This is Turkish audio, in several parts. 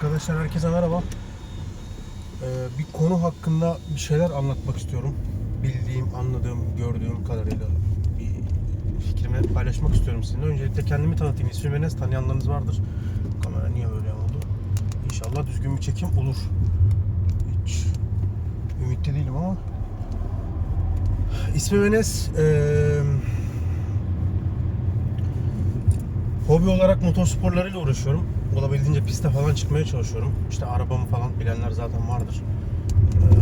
Arkadaşlar herkese merhaba. Ee, bir konu hakkında bir şeyler anlatmak istiyorum. Bildiğim, anladığım, gördüğüm kadarıyla bir fikrimi paylaşmak istiyorum sizinle. Öncelikle kendimi tanıtayım. İsmim Enes. Tanıyanlarınız vardır. Kamera niye böyle oldu? İnşallah düzgün bir çekim olur. Hiç ümitli değilim ama. İsmim Enes. Ee, Hobi olarak motorsporlarıyla uğraşıyorum. Olabildiğince piste falan çıkmaya çalışıyorum. İşte arabamı falan bilenler zaten vardır. Ee,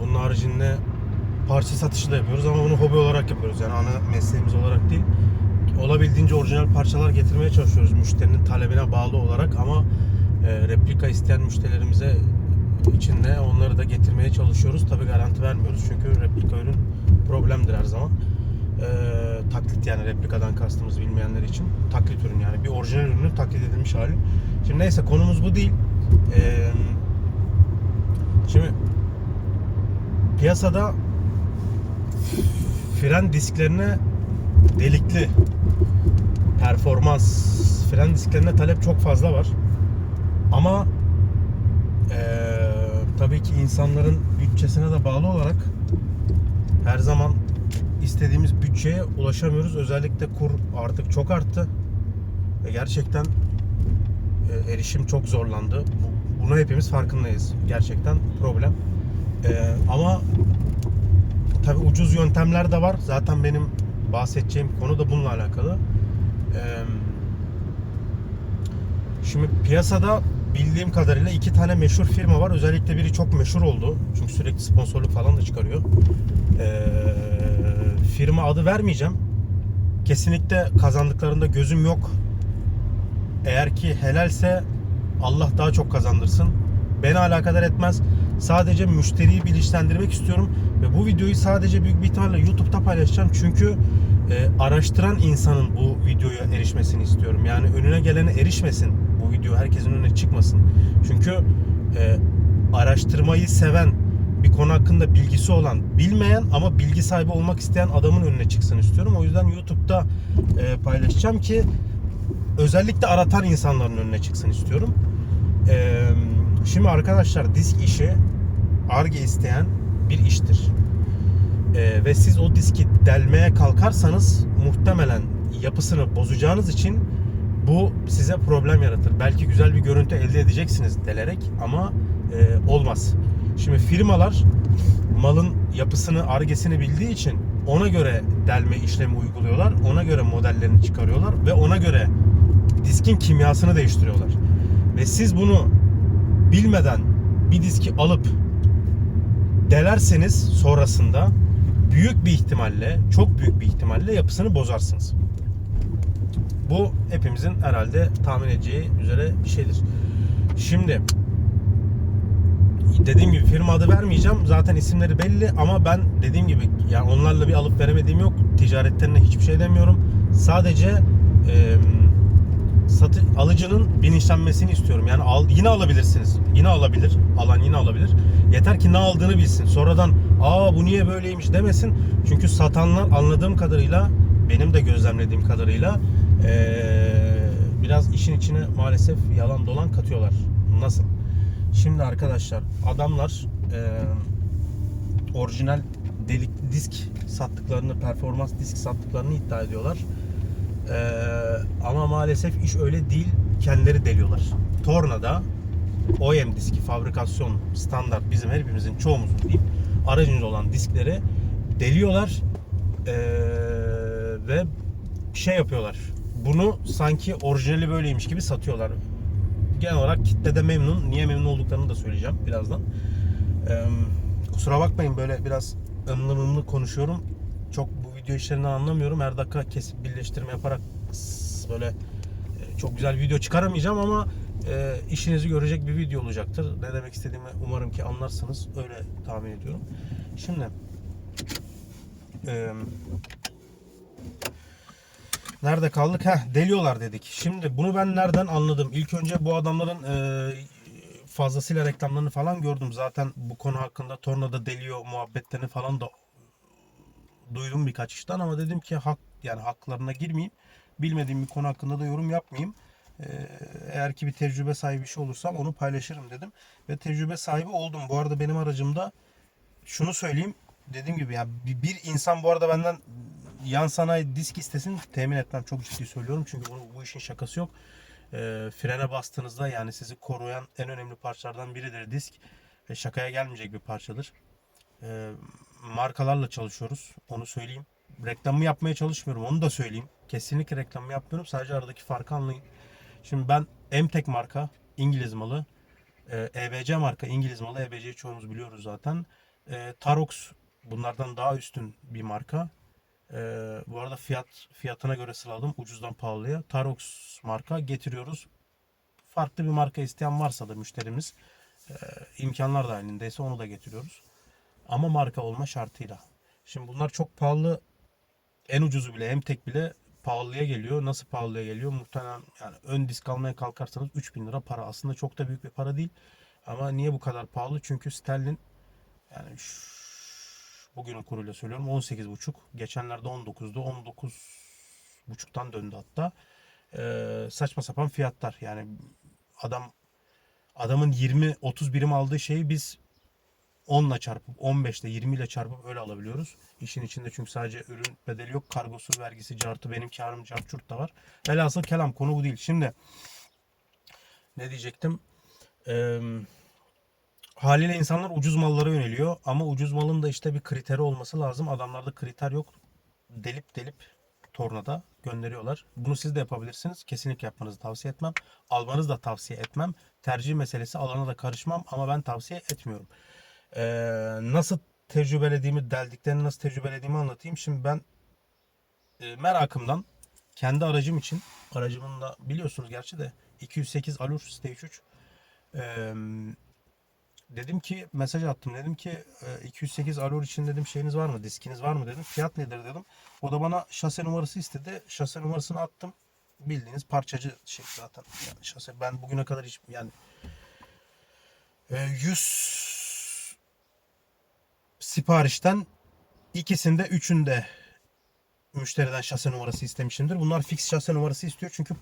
bunun haricinde parça satışı da yapıyoruz ama bunu hobi olarak yapıyoruz. Yani ana mesleğimiz olarak değil. Olabildiğince orijinal parçalar getirmeye çalışıyoruz müşterinin talebine bağlı olarak ama e, replika isteyen müşterilerimize için de onları da getirmeye çalışıyoruz. Tabi garanti vermiyoruz çünkü replika ürün problemdir her zaman. Ee, taklit yani replikadan kastımız bilmeyenler için taklit ürün yani bir orijinal ürünün taklit edilmiş hali. Şimdi neyse konumuz bu değil. Ee, şimdi piyasada fren disklerine delikli performans fren disklerine talep çok fazla var. Ama eee, tabii ki insanların bütçesine de bağlı olarak her zaman istediğimiz bütçeye ulaşamıyoruz. Özellikle kur artık çok arttı. Ve gerçekten e, erişim çok zorlandı. Bu- Buna hepimiz farkındayız. Gerçekten problem. E, ama tabi ucuz yöntemler de var. Zaten benim bahsedeceğim konu da bununla alakalı. E, şimdi piyasada bildiğim kadarıyla iki tane meşhur firma var. Özellikle biri çok meşhur oldu. Çünkü sürekli sponsorluk falan da çıkarıyor. Ee, firma adı vermeyeceğim. Kesinlikle kazandıklarında gözüm yok. Eğer ki helalse Allah daha çok kazandırsın. Beni alakadar etmez. Sadece müşteriyi bilinçlendirmek istiyorum ve bu videoyu sadece büyük bir ihtimalle YouTube'da paylaşacağım. Çünkü e, araştıran insanın bu videoya erişmesini istiyorum. Yani önüne gelene erişmesin. Bu video herkesin önüne çıkmasın. Çünkü e, araştırmayı seven, bir konu hakkında bilgisi olan, bilmeyen ama bilgi sahibi olmak isteyen adamın önüne çıksın istiyorum. O yüzden YouTube'da e, paylaşacağım ki özellikle aratan insanların önüne çıksın istiyorum. E, şimdi arkadaşlar disk işi arge isteyen bir iştir. E, ve siz o diski delmeye kalkarsanız muhtemelen yapısını bozacağınız için bu size problem yaratır. Belki güzel bir görüntü elde edeceksiniz delerek ama e, olmaz. Şimdi firmalar malın yapısını, argesini bildiği için ona göre delme işlemi uyguluyorlar. Ona göre modellerini çıkarıyorlar ve ona göre diskin kimyasını değiştiriyorlar. Ve siz bunu bilmeden bir diski alıp delerseniz sonrasında büyük bir ihtimalle, çok büyük bir ihtimalle yapısını bozarsınız. Bu hepimizin herhalde tahmin edeceği üzere bir şeydir. Şimdi dediğim gibi firma adı vermeyeceğim. Zaten isimleri belli ama ben dediğim gibi yani onlarla bir alıp veremediğim yok. Ticaretlerine hiçbir şey demiyorum. Sadece e, satı alıcının bilinçlenmesini istiyorum. Yani al, yine alabilirsiniz. Yine alabilir. Alan yine alabilir. Yeter ki ne aldığını bilsin. Sonradan aa bu niye böyleymiş demesin. Çünkü satanlar anladığım kadarıyla benim de gözlemlediğim kadarıyla eee, biraz işin içine maalesef yalan dolan katıyorlar. Nasıl? Şimdi arkadaşlar adamlar eee, orijinal delik disk sattıklarını, performans disk sattıklarını iddia ediyorlar. Eee, ama maalesef iş öyle değil. Kendileri deliyorlar. Tornada OEM diski, fabrikasyon standart bizim hepimizin çoğumuzun diyeyim aracında olan diskleri deliyorlar Eee, ve şey yapıyorlar. Bunu sanki orijinali böyleymiş gibi satıyorlar. Genel olarak kitlede memnun. Niye memnun olduklarını da söyleyeceğim birazdan. Eee, kusura bakmayın böyle biraz ımlı mımlı konuşuyorum. Çok bu video işlerinden anlamıyorum. Her dakika kesip birleştirme yaparak böyle e, çok güzel video çıkaramayacağım ama e, işinizi görecek bir video olacaktır. Ne demek istediğimi umarım ki anlarsınız. Öyle tahmin ediyorum. Şimdi e, nerede kaldık? Heh, deliyorlar dedik. Şimdi bunu ben nereden anladım? İlk önce bu adamların e, fazlasıyla reklamlarını falan gördüm. Zaten bu konu hakkında tornada deliyor muhabbetlerini falan da duydum birkaç kişiden ama dedim ki hak yani haklarına girmeyeyim. Bilmediğim bir konu hakkında da yorum yapmayayım. Ee, eğer ki bir tecrübe sahibi şey olursam onu paylaşırım dedim. Ve tecrübe sahibi oldum. Bu arada benim aracımda şunu söyleyeyim. Dediğim gibi ya bir, bir insan bu arada benden yan sanayi disk istesin temin etmem çok ciddi söylüyorum. Çünkü bu, bu işin şakası yok. Ee, frene bastığınızda yani sizi koruyan en önemli parçalardan biridir disk. Ve şakaya gelmeyecek bir parçadır. Ee, markalarla çalışıyoruz. Onu söyleyeyim. Reklamı yapmaya çalışmıyorum. Onu da söyleyeyim. Kesinlikle reklamı yapmıyorum. Sadece aradaki farkı anlayın. Şimdi ben Emtek marka İngiliz malı. e, EBC marka İngiliz malı. EBC'yi çoğumuz biliyoruz zaten. E, Tarox bunlardan daha üstün bir marka. E, bu arada fiyat fiyatına göre sıraladım. Ucuzdan pahalıya. Tarox marka getiriyoruz. Farklı bir marka isteyen varsa da müşterimiz e, imkanlar dahilindeyse onu da getiriyoruz. Ama marka olma şartıyla. Şimdi bunlar çok pahalı. En ucuzu bile Emtek bile pahalıya geliyor. Nasıl pahalıya geliyor? Muhtemelen yani ön disk almaya kalkarsanız 3000 lira para. Aslında çok da büyük bir para değil. Ama niye bu kadar pahalı? Çünkü sterlin yani şu- bugünün kuruyla söylüyorum 18,5. Geçenlerde 19'du. 19 buçuktan döndü hatta. Ee, saçma sapan fiyatlar. Yani adam adamın 20 30 birim aldığı şeyi biz 10 ile çarpıp 15 ile 20 ile çarpıp öyle alabiliyoruz. İşin içinde çünkü sadece ürün bedeli yok. Kargosu, vergisi, cartı, benim karım, carçurt da var. Velhasıl kelam konu bu değil. Şimdi ne diyecektim? Ee, haliyle insanlar ucuz mallara yöneliyor. Ama ucuz malın da işte bir kriteri olması lazım. Adamlarda kriter yok. Delip delip tornada gönderiyorlar. Bunu siz de yapabilirsiniz. Kesinlikle yapmanızı tavsiye etmem. Almanızı da tavsiye etmem. Tercih meselesi alana da karışmam ama ben tavsiye etmiyorum. Ee, nasıl tecrübelediğimi, deldiklerini nasıl tecrübelediğimi anlatayım. Şimdi ben e, merakımdan kendi aracım için, aracımın da biliyorsunuz gerçi de 208 Alur Stage 3 ee, dedim ki mesaj attım. Dedim ki e, 208 Alur için dedim şeyiniz var mı? Diskiniz var mı? Dedim. Fiyat nedir dedim. O da bana şase numarası istedi. Şase numarasını attım. Bildiğiniz parçacı şey zaten. Yani şase ben bugüne kadar hiç yani e, 100 siparişten ikisinde üçünde müşteriden şase numarası istemişimdir. Bunlar fix şase numarası istiyor çünkü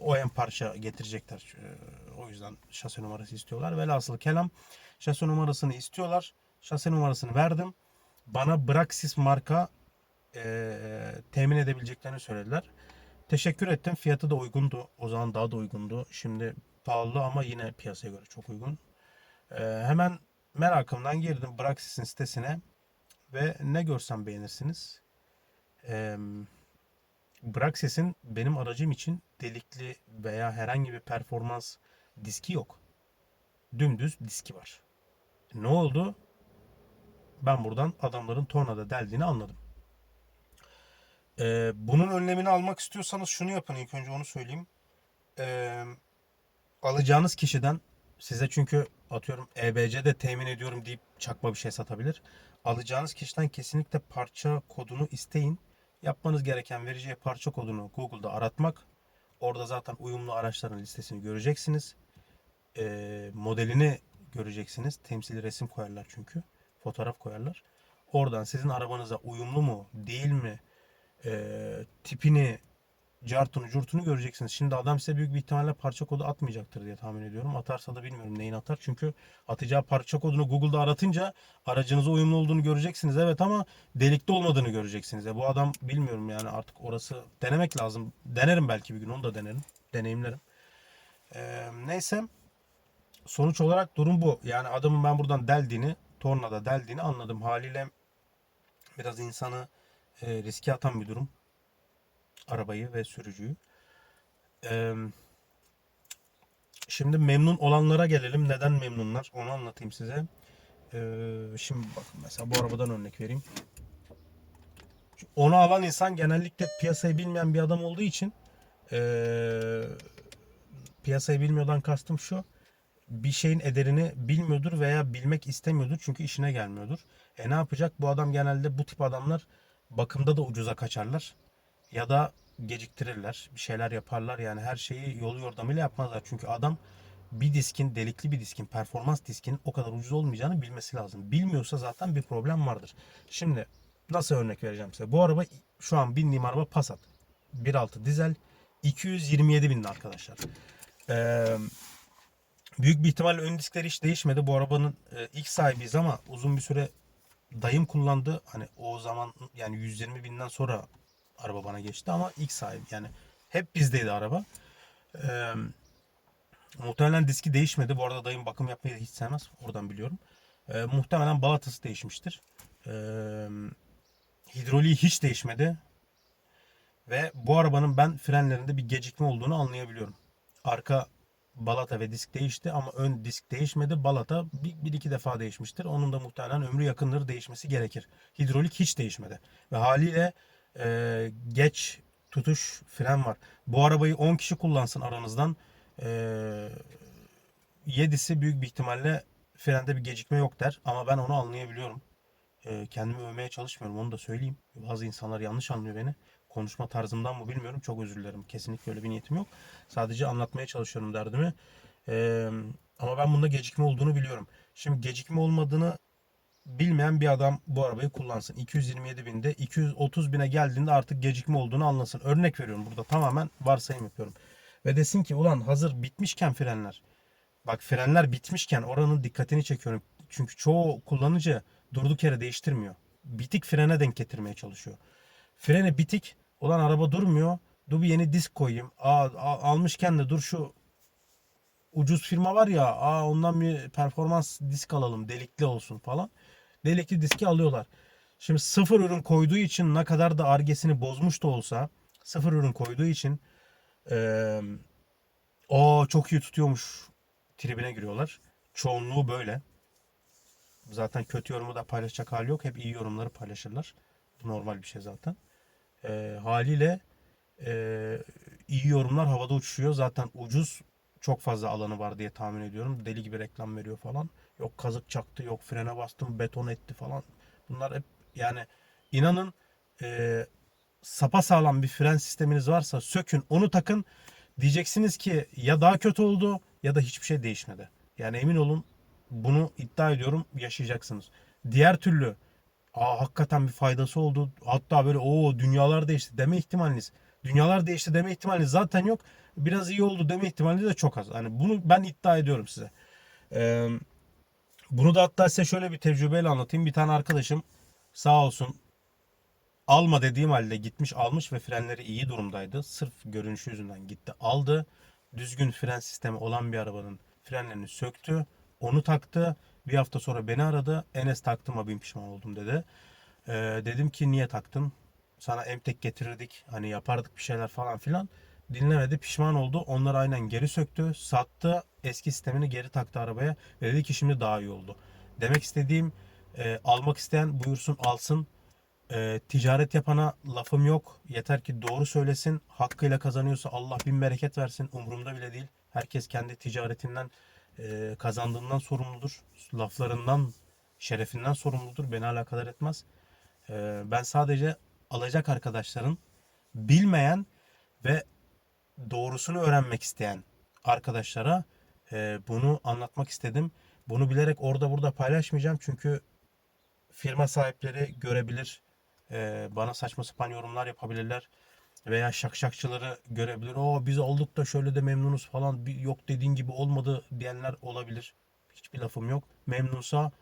OEM parça getirecekler. Ee, O yüzden şase numarası istiyorlar. Velhasıl kelam şase numarasını istiyorlar. Şase numarasını verdim. Bana Braxis marka e, temin edebileceklerini söylediler. Teşekkür ettim. Fiyatı da uygundu. O zaman daha da uygundu. Şimdi pahalı ama yine piyasaya göre çok uygun. Ee, hemen merakımdan girdim Braxis'in sitesine ve ne görsem beğenirsiniz. Ee, Braxis'in benim aracım için delikli veya herhangi bir performans diski yok. Dümdüz diski var. Ne oldu? Ben buradan adamların tornada deldiğini anladım. Ee, bunun önlemini almak istiyorsanız şunu yapın ilk önce onu söyleyeyim. Ee, alacağınız kişiden size çünkü atıyorum EBC'de temin ediyorum deyip çakma bir şey satabilir. Alacağınız kişiden kesinlikle parça kodunu isteyin. Yapmanız gereken vereceği parça kodunu Google'da aratmak. Orada zaten uyumlu araçların listesini göreceksiniz. Ee, modelini göreceksiniz. Temsili resim koyarlar çünkü. Fotoğraf koyarlar. Oradan sizin arabanıza uyumlu mu, değil mi, ee, tipini, cartunu, curtunu göreceksiniz. Şimdi adam size büyük bir ihtimalle parça kodu atmayacaktır diye tahmin ediyorum. Atarsa da bilmiyorum neyin atar. Çünkü atacağı parça kodunu Google'da aratınca aracınıza uyumlu olduğunu göreceksiniz. Evet ama delikli olmadığını göreceksiniz. E bu adam bilmiyorum yani artık orası denemek lazım. Denerim belki bir gün onu da denerim. Deneyimlerim. Ee, neyse. Sonuç olarak durum bu. Yani adamın ben buradan deldiğini, tornada deldiğini anladım. Haliyle biraz insanı e, riske atan bir durum arabayı ve sürücüyü. Ee, şimdi memnun olanlara gelelim. Neden memnunlar? Onu anlatayım size. Ee, şimdi bakın mesela bu arabadan örnek vereyim. Onu alan insan genellikle piyasayı bilmeyen bir adam olduğu için ee, piyasayı bilmiyordan kastım şu. Bir şeyin ederini bilmiyordur veya bilmek istemiyordur çünkü işine gelmiyordur. E ne yapacak? Bu adam genelde bu tip adamlar bakımda da ucuza kaçarlar ya da geciktirirler. Bir şeyler yaparlar. Yani her şeyi yolu yordamıyla yapmazlar. Çünkü adam bir diskin, delikli bir diskin, performans diskinin o kadar ucuz olmayacağını bilmesi lazım. Bilmiyorsa zaten bir problem vardır. Şimdi nasıl örnek vereceğim size? Bu araba şu an bindiğim araba Passat. 1.6 dizel 227 bindi arkadaşlar. Ee, büyük bir ihtimalle ön diskleri hiç değişmedi. Bu arabanın e, ilk sahibiyiz ama uzun bir süre dayım kullandı. Hani o zaman yani 120 binden sonra araba bana geçti ama ilk sahibi yani hep bizdeydi araba. Ee, muhtemelen diski değişmedi. Bu arada dayım bakım yapmayı hiç sevmez. Oradan biliyorum. Ee, muhtemelen balatası değişmiştir. Ee, hidroliği hiç değişmedi. Ve bu arabanın ben frenlerinde bir gecikme olduğunu anlayabiliyorum. Arka balata ve disk değişti ama ön disk değişmedi. Balata bir, bir iki defa değişmiştir. Onun da muhtemelen ömrü yakındır değişmesi gerekir. Hidrolik hiç değişmedi. Ve haliyle e, geç tutuş fren var. Bu arabayı 10 kişi kullansın aranızdan. E, 7'si büyük bir ihtimalle frende bir gecikme yok der. Ama ben onu anlayabiliyorum. E, kendimi övmeye çalışmıyorum onu da söyleyeyim. Bazı insanlar yanlış anlıyor beni. Konuşma tarzımdan mı bilmiyorum. Çok özür dilerim. Kesinlikle öyle bir niyetim yok. Sadece anlatmaya çalışıyorum derdimi. E, ama ben bunda gecikme olduğunu biliyorum. Şimdi gecikme olmadığını bilmeyen bir adam bu arabayı kullansın. 227 binde 230 bine geldiğinde artık gecikme olduğunu anlasın. Örnek veriyorum burada tamamen varsayım yapıyorum. Ve desin ki ulan hazır bitmişken frenler. Bak frenler bitmişken oranın dikkatini çekiyorum. Çünkü çoğu kullanıcı durduk yere değiştirmiyor. Bitik frene denk getirmeye çalışıyor. Freni bitik. Ulan araba durmuyor. Dur bir yeni disk koyayım. Aa, almışken de dur şu ucuz firma var ya aa ondan bir performans disk alalım delikli olsun falan. Delikli diski alıyorlar. Şimdi sıfır ürün koyduğu için ne kadar da argesini bozmuş da olsa sıfır ürün koyduğu için eee o çok iyi tutuyormuş tribine giriyorlar. Çoğunluğu böyle. Zaten kötü yorumu da paylaşacak hali yok. Hep iyi yorumları paylaşırlar. Bu normal bir şey zaten. Eee, haliyle eee, iyi yorumlar havada uçuşuyor. Zaten ucuz çok fazla alanı var diye tahmin ediyorum. Deli gibi reklam veriyor falan. Yok kazık çaktı, yok frene bastım, beton etti falan. Bunlar hep yani inanın eee sapa sağlam bir fren sisteminiz varsa sökün, onu takın. Diyeceksiniz ki ya daha kötü oldu ya da hiçbir şey değişmedi. Yani emin olun bunu iddia ediyorum yaşayacaksınız. Diğer türlü Aa, hakikaten bir faydası oldu. Hatta böyle o dünyalar değişti deme ihtimaliniz. Dünyalar değişti deme ihtimaliniz zaten yok. Biraz iyi oldu deme ihtimaliniz de çok az. Hani bunu ben iddia ediyorum size. Ee, bunu da hatta size şöyle bir tecrübeyle anlatayım. Bir tane arkadaşım sağ olsun alma dediğim halde gitmiş almış ve frenleri iyi durumdaydı. Sırf görünüşü yüzünden gitti aldı. Düzgün fren sistemi olan bir arabanın frenlerini söktü. Onu taktı. Bir hafta sonra beni aradı. Enes taktım bin pişman oldum dedi. Ee, dedim ki niye taktın? Sana emtek getirirdik. Hani yapardık bir şeyler falan filan. Dinlemedi pişman oldu. Onları aynen geri söktü. Sattı. Eski sistemini geri taktı arabaya. Ve dedi ki şimdi daha iyi oldu. Demek istediğim e, almak isteyen buyursun alsın. E, ticaret yapana lafım yok. Yeter ki doğru söylesin. Hakkıyla kazanıyorsa Allah bin bereket versin. Umurumda bile değil. Herkes kendi ticaretinden e, kazandığından sorumludur. Laflarından, şerefinden sorumludur. Beni alakadar etmez. E, ben sadece alacak arkadaşların bilmeyen ve doğrusunu öğrenmek isteyen arkadaşlara e, bunu anlatmak istedim. Bunu bilerek orada burada paylaşmayacağım çünkü firma sahipleri görebilir. e, bana saçma sapan yorumlar yapabilirler. Veya şakşakçıları görebilir. O biz olduk da şöyle de memnunuz falan. Yok dediğin gibi olmadı diyenler olabilir. Hiçbir lafım yok. Memnunsa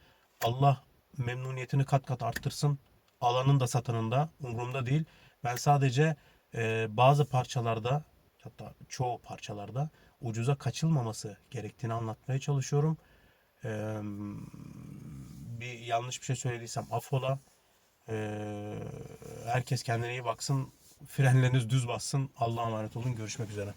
Allah memnuniyetini kat kat arttırsın. Alanın da satanın da umurumda değil. Ben sadece e, bazı parçalarda hatta çoğu parçalarda ucuza kaçılmaması gerektiğini anlatmaya çalışıyorum. E, bir yanlış bir şey söylediysem affola. Ee, herkes kendine iyi baksın. Frenleriniz düz bassın. Allah'a emanet olun. Görüşmek üzere.